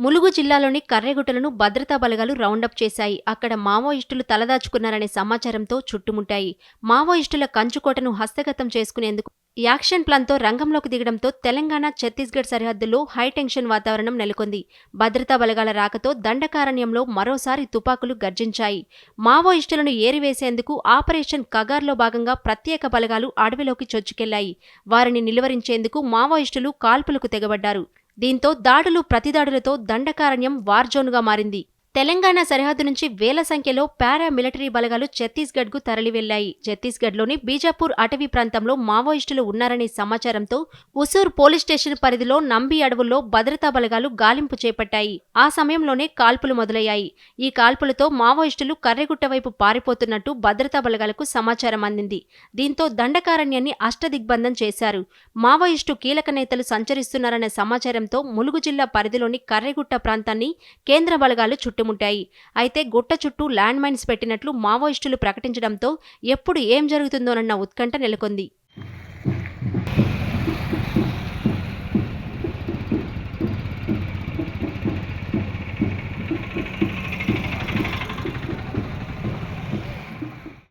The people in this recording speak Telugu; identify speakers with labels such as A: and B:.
A: ములుగు జిల్లాలోని కర్రెగుట్టలను భద్రతా బలగాలు రౌండప్ చేశాయి. అక్కడ మావోయిస్టులు తలదాచుకున్నారనే సమాచారంతో చుట్టుముట్టాయి. మావోయిస్టుల కంచుకోటను హస్తగతం చేసుకునేందుకు యాక్షన్ ప్లాన్తో రంగంలోకి దిగడంతో తెలంగాణ ఛత్తీస్గఢ్ సరిహద్దుల్లో హైటెన్షన్ వాతావరణం నెలకొంది. భద్రతా బలగాల రాకతో దండకారణ్యంలో మరోసారి తుపాకులు గర్జించాయి. మావోయిస్టులను ఏరివేసేందుకు ఆపరేషన్ కగార్లో భాగంగా ప్రత్యేక బలగాలు అడవిలోకి చొచ్చుకెళ్ళాయి. వారిని నిలువరించేందుకు మావోయిస్టులు కాల్పులకు తెగబడ్డారు. దీంతో దాడులు ప్రతిదాడులతో దండకారణ్యం వార్జోన్గా మారింది. తెలంగాణ సరిహద్దు నుంచి వేల సంఖ్యలో పారా మిలిటరీ బలగాలు ఛత్తీస్గఢ్కు తరలివెళ్ళాయి ఛత్తీస్గఢ్లోని బీజాపూర్ అటవీ ప్రాంతంలో మావోయిస్టులు ఉన్నారనే సమాచారంతో ఉసూర్ పోలీస్ స్టేషన్ పరిధిలో నంబి అడవుల్లో భద్రతా బలగాలు గాలింపు చేపట్టాయి. ఆ సమయంలోనే కాల్పులు మొదలయ్యాయి. ఈ కాల్పులతో మావోయిస్టులు కర్రెగుట్ట వైపు పారిపోతున్నట్టు భద్రతా బలగాలకు సమాచారం అందింది. దీంతో దండకారణ్యాన్ని అష్టదిగ్బంధం చేశారు. మావోయిస్టు కీలక నేతలు సంచరిస్తున్నారన్న సమాచారంతో ములుగు జిల్లా పరిధిలోని కర్రెగుట్ట ప్రాంతాన్ని కేంద్ర బలగాలు చుట్టుముట్టాయి అయితే గుట్ట చుట్టూ ల్యాండ్ మైన్స్ పెట్టినట్లు మావోయిస్టులు ప్రకటించడంతో ఎప్పుడు ఏం జరుగుతుందోనన్న ఉత్కంఠ నెలకొంది.